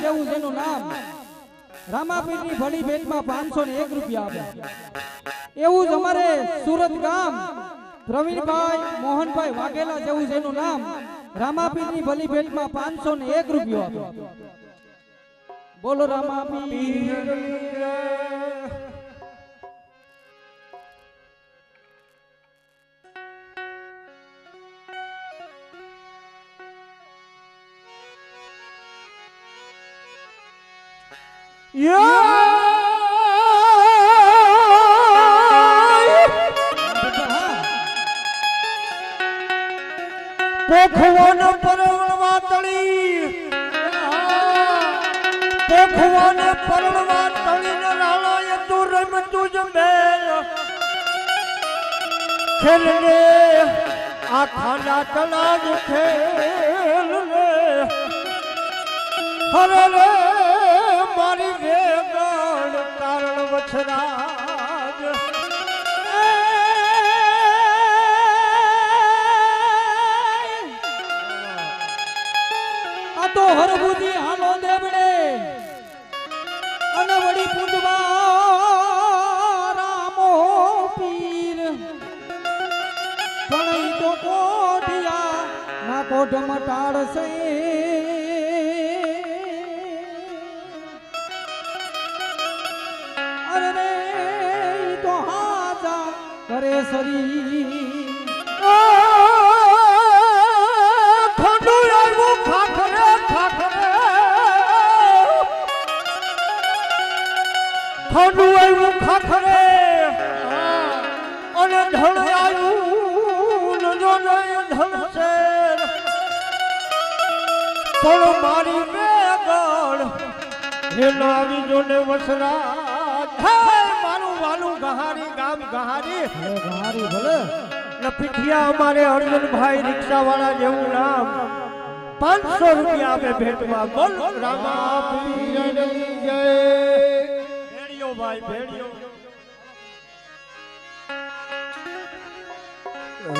જેવું જેનું નામ રામાપીરની ભળી ભેટમાં પાંચસો ને એક રૂપિયા આપ્યા એવું જ અમારે સુરત ગામ પ્રવીણભાઈ મોહનભાઈ વાઘેલા જેવું જેનું નામ રામાપીરની ભલી ભેટમાં પાંચસો ને એક રૂપિયો આપ્યો બોલો રામાપીર પોખવાન પરણવા તળી પોખવાન પરણવા તળી ન રાણાએ તું રમતું જ મેલ ખેલને આ ખાના હરે રે. મારી વેગણ કારણ વછરાજ. આ તો હરભુજી હાલો દેવડે. અને વળી પૂજવા રામો પીર. પણ તો કોઢિયા, ના કોઢ મટાડશે અરે લપીઠિયા અમારે અર્જુનભાઈ રિક્ષા વાળા જેવું નામ. પાંચસો રૂપિયા આપે ભેટમાં. બોલ રામા જય. ભેડિયો ભાઈ ભેડિયો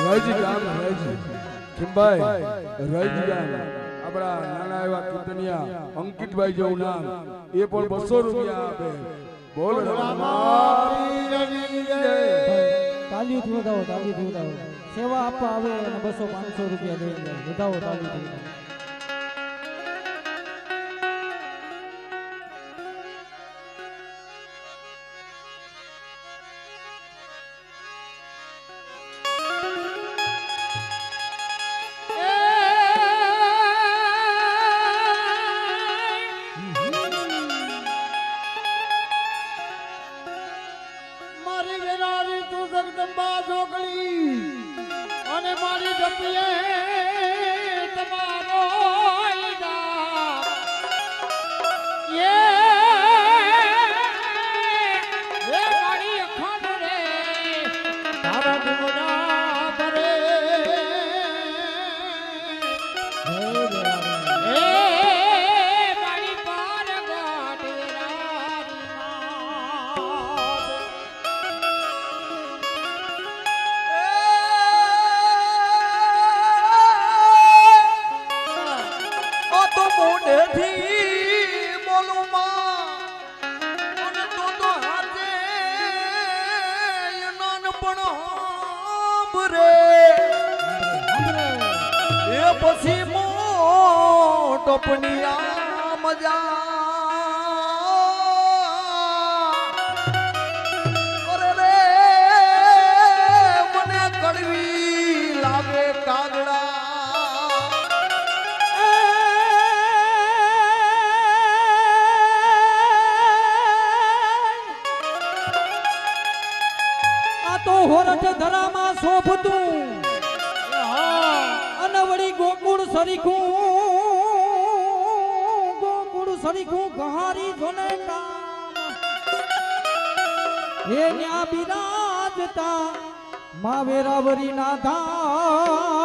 રજ ગામ રજ ખીમભાઈ રજ ગામ આપણા નાના એવા કીર્તનિયા અંકિતભાઈ જેવું નામ. એ પણ બસો રૂપિયા આપે. બોલ વધાવો વધાવો. સેવા આપવા આવે અને બસો પાંચસો રૂપિયા દઈ જાય વધાવો તાલીથી વધાવો. મોટો પનિયા મજા મને કડવી લાગે કાગડા. આ તો હોરઠ ધરામાં શોભતું. અને વળી ગોકુળ સરીખું સરીખું ગહારી જોને કામ. હે ન્યા બિરાજતા મા વેરાવરી ના ધામ.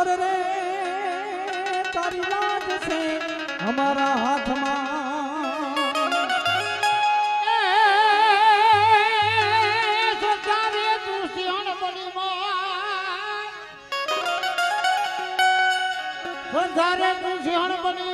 અરે તારી લાજ છે અમારા তারে তুই সিংহণ বলি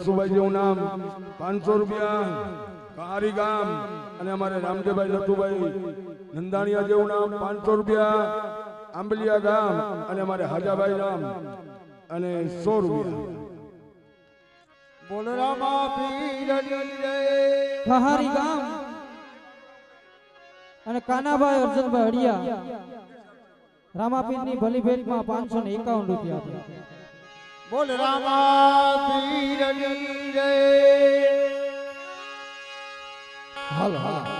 મનસુભાઈ નામ પાંચસો રૂપિયા કારી ગામ અને અમારે રામદેવભાઈ લતુભાઈ નંદાણીયા જેવું નામ પાંચસો રૂપિયા આંબલિયા ગામ અને અમારે હાજાભાઈ નામ અને સો રૂપિયા. ગામ અને કાનાભાઈ અર્જુનભાઈ હડિયા રામાપીરની ભલી ભેટમાં પાંચસો ને એકાવન રૂપિયા બોલ રામા. પીરની જય હાલ હાલ.